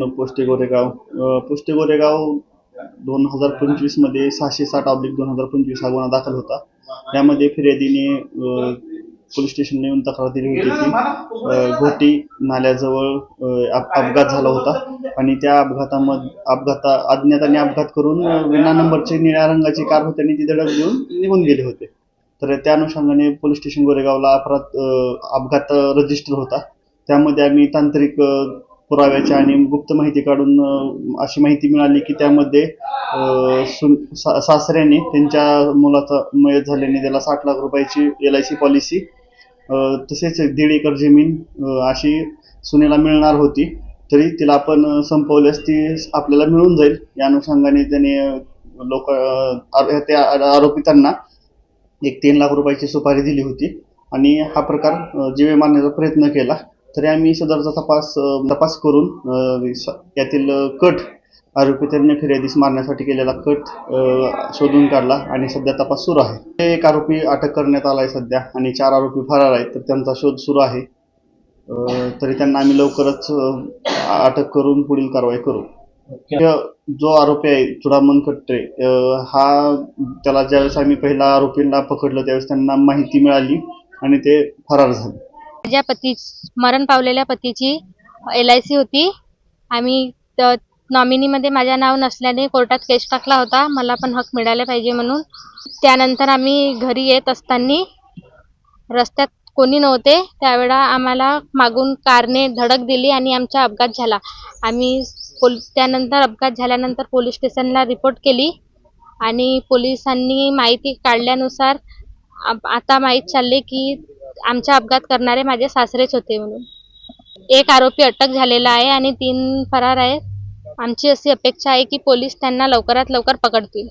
पोस्टे गोरेगाव पोस्टे गोरेगाव दोन हजार पंचवीसमध्ये सहाशे साठ ऑब्लिक दोन हजार पंचवीस हा गुन्हा दाखल होता. त्यामध्ये फिर्यादीने पोलीस स्टेशनला येऊन तक्रार दिली होती की घोटी नाल्याजवळ अपघात झाला होता आणि त्या अपघातामध्ये अपघाता अज्ञाताने अपघात करून विना नंबरची निळ्या रंगाची कार होती आणि ती धडक देऊन निघून गेले होते. तर त्या अनुषंगाने पोलीस स्टेशन गोरेगावला अपराध अपघात रजिस्टर होता. त्यामध्ये आम्ही तांत्रिक पुराव्याच्या आणि गुप्त माहिती काढून अशी माहिती मिळाली की त्यामध्ये सुन- सा- सासऱ्याने त्यांच्या मुलाचा मयत झाल्याने त्याला साठ लाख रुपयाची एल आय सी पॉलिसी तसेच दीड एकर जमीन अशी सुनेला मिळणार होती. तरी तिला आपण संपवल्यास ती आपल्याला मिळून जाईल. या अनुषंगाने त्याने लोक त्या आरोपितांना एक तीन लाख रुपयाची सुपारी दिली होती. आणि हा प्रकार जीवे मारण्याचा प्रयत्न केला. तरी आम्ही सदरचा तपास तपास करून यातील कट आरोपितांनी फिर्यादीस मारण्यासाठी केलेला कट शोधून काढला आणि सध्या तपास सुरू आहे. एक आरोपी अटक करण्यात आला आहे सध्या आणि चार आरोपी फरार आहेत तर त्यांचा शोध सुरू आहे. तरी त्यांना आम्ही लवकरच अटक करून पुढील कारवाई करू. जो आरोपी आहे चुडामन खट्टे अ, हा त्याला ज्यावेळेस आम्ही पहिला आरोपींना पकडलं त्यावेळेस त्यांना माहिती मिळाली आणि ते फरार झाले. माझ्या पती मरण पावलेल्या पतीची एल आय सी होती. आम्ही नॉमिनीमध्ये माझ्या नाव नसल्याने कोर्टात केस टाकला होता. मला पण हक मिळाला पाहिजे म्हणून. त्यानंतर आम्ही घरी येत असताना रस्त्यात कोणी नव्हते. त्यावेळा आम्हाला मागून कारने धडक दिली आणि आमचा अपघात झाला. आम्ही पोल त्यानंतर अपघात झाल्यानंतर पोलीस स्टेशनला रिपोर्ट केली आणि पोलिसांनी माहिती काढल्यानुसार आता माहीत चालले की आमचा अपघात करणारे माझे सासरेच होते म्हणून. एक आरोपी अटक झालेला आहे आणि तीन फरार आहेत. आमची अशी अपेक्षा आहे की पोलीस त्यांना लवकरात लवकर पकडतील.